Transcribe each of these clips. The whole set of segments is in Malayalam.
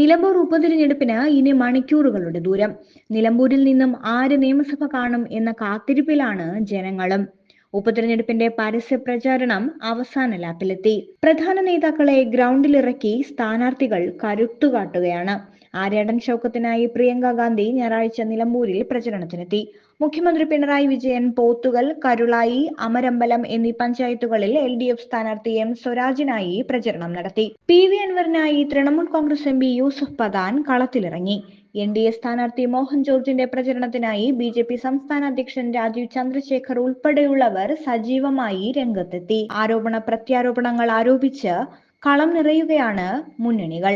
നിലമ്പൂർ ഉപതിരഞ്ഞെടുപ്പിന് ഇനി മണിക്കൂറുകളുടെ ദൂരം. നിലമ്പൂരിൽ നിന്നും ആര് നിയമസഭ കാണും എന്ന കാത്തിരിപ്പിലാണ് ജനങ്ങളും. ഉപതിരഞ്ഞെടുപ്പിന്റെ പരസ്യ പ്രചാരണം അവസാന ലാപ്പിലെത്തി. പ്രധാന നേതാക്കളെ ഗ്രൗണ്ടിലിറക്കി സ്ഥാനാർത്ഥികൾ കരുത്തുകാട്ടുകയാണ് ആര്യാടൻ ചൌക്കത്തിനായി പ്രിയങ്ക ഗാന്ധി ഞായറാഴ്ച നിലമ്പൂരിൽ പ്രചരണത്തിനെത്തി. മുഖ്യമന്ത്രി പിണറായി വിജയൻ പോത്തുകൽ കരുളായി അമരമ്പലം എന്നീ പഞ്ചായത്തുകളിൽ എൽ ഡി എഫ് സ്ഥാനാർത്ഥി എം സ്വരാജിനായി പ്രചരണം നടത്തി. പി വി അൻവറിനായി തൃണമൂൽ കോൺഗ്രസ് എം പി യൂസഫ് പദാൻ കളത്തിലിറങ്ങി. എൻ ഡി എ സ്ഥാനാർത്ഥി മോഹൻ ജോർജിന്റെ പ്രചരണത്തിനായി ബി ജെ പി സംസ്ഥാന അധ്യക്ഷൻ രാജീവ് ചന്ദ്രശേഖർ ഉൾപ്പെടെയുള്ളവർ സജീവമായി രംഗത്തെത്തി. ആരോപണ പ്രത്യാരോപണങ്ങൾ ആരോപിച്ച് കളം നിറയുകയാണ് മുന്നണികൾ.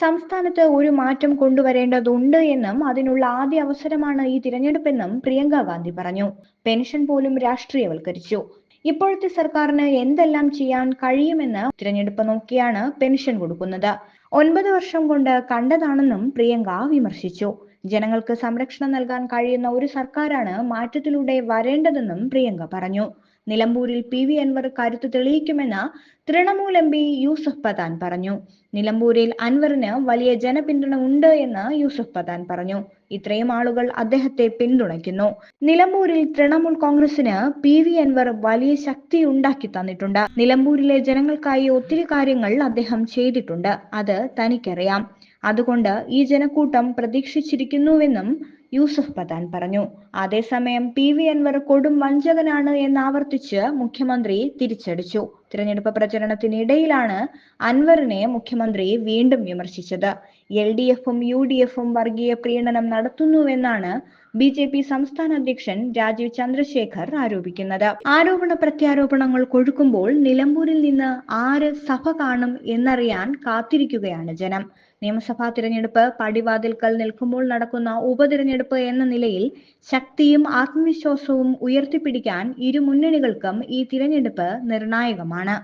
സംസ്ഥാനത്ത് ഒരു മാറ്റം കൊണ്ടുവരേണ്ടതുണ്ട് എന്നും അതിനുള്ള ആദ്യ അവസരമാണ് ഈ തിരഞ്ഞെടുപ്പെന്നും പ്രിയങ്ക ഗാന്ധി പറഞ്ഞു. പെൻഷൻ പോലും രാഷ്ട്രീയവൽക്കരിച്ചു. ഇപ്പോഴത്തെ സർക്കാരിന് എന്തെല്ലാം ചെയ്യാൻ കഴിയുമെന്ന് തിരഞ്ഞെടുപ്പ് നോക്കിയാണ് പെൻഷൻ കൊടുക്കുന്നത്. ഒൻപത് വർഷം കൊണ്ട് കണ്ടതാണെന്നും പ്രിയങ്ക വിമർശിച്ചു. ജനങ്ങൾക്ക് സംരക്ഷണം നൽകാൻ കഴിയുന്ന ഒരു സർക്കാരാണ് മാറ്റത്തിലൂടെ വരേണ്ടതെന്നും പ്രിയങ്ക പറഞ്ഞു. നിലമ്പൂരിൽ പി വി അൻവർ കരുത്ത് തെളിയിക്കുമെന്ന് തൃണമൂൽ എം പി യൂസഫ് പതാൻ പറഞ്ഞു. നിലമ്പൂരിൽ അൻവറിന് വലിയ ജനപിന്തുണ ഉണ്ട് എന്ന് യൂസഫ് പതാൻ പറഞ്ഞു. ഇത്രയും ആളുകൾ അദ്ദേഹത്തെ പിന്തുണയ്ക്കുന്നു. നിലമ്പൂരിൽ തൃണമൂൽ കോൺഗ്രസിന് പി വി അൻവർ വലിയ ശക്തി ഉണ്ടാക്കി തന്നിട്ടുണ്ട്. നിലമ്പൂരിലെ ജനങ്ങൾക്കായി ഒത്തിരി കാര്യങ്ങൾ അദ്ദേഹം ചെയ്തിട്ടുണ്ട്. അത് തനിക്കറിയാം. അതുകൊണ്ട് ഈ ജനക്കൂട്ടം പ്രതീക്ഷിച്ചിരിക്കുന്നുവെന്നും യൂസഫ് പതാൻ പറഞ്ഞു. അതേസമയം പി വി അൻവർ കൊടും വഞ്ചകനാണ് എന്നാവർത്തിച്ച് മുഖ്യമന്ത്രി തിരിച്ചടിച്ചു. തിരഞ്ഞെടുപ്പ് പ്രചരണത്തിനിടയിലാണ് അൻവറിനെ മുഖ്യമന്ത്രി വീണ്ടും വിമർശിച്ചത്. എൽ ഡി എഫും യു ഡി എഫും വർഗീയ പ്രീണനം നടത്തുന്നുവെന്നാണ് ബി ജെ പി സംസ്ഥാന അധ്യക്ഷൻ രാജീവ് ചന്ദ്രശേഖർ ആരോപിക്കുന്നത്. ആരോപണ പ്രത്യാരോപണങ്ങൾ കൊഴുക്കുമ്പോൾ നിലമ്പൂരിൽ നിന്ന് ആര് സഭ കാണും എന്നറിയാൻ കാത്തിരിക്കുകയാണ് ജനം. നിയമസഭാ തിരഞ്ഞെടുപ്പ് പടിവാതിൽക്കൽ നിൽക്കുമ്പോൾ നടക്കുന്ന ഉപതിരഞ്ഞെടുപ്പ് എന്ന നിലയിൽ ശക്തിയും ആത്മവിശ്വാസവും ഉയർത്തിപ്പിടിക്കാൻ ഇരു മുന്നണികൾക്കും ഈ തിരഞ്ഞെടുപ്പ് നിർണായകമാണ്. ആണ്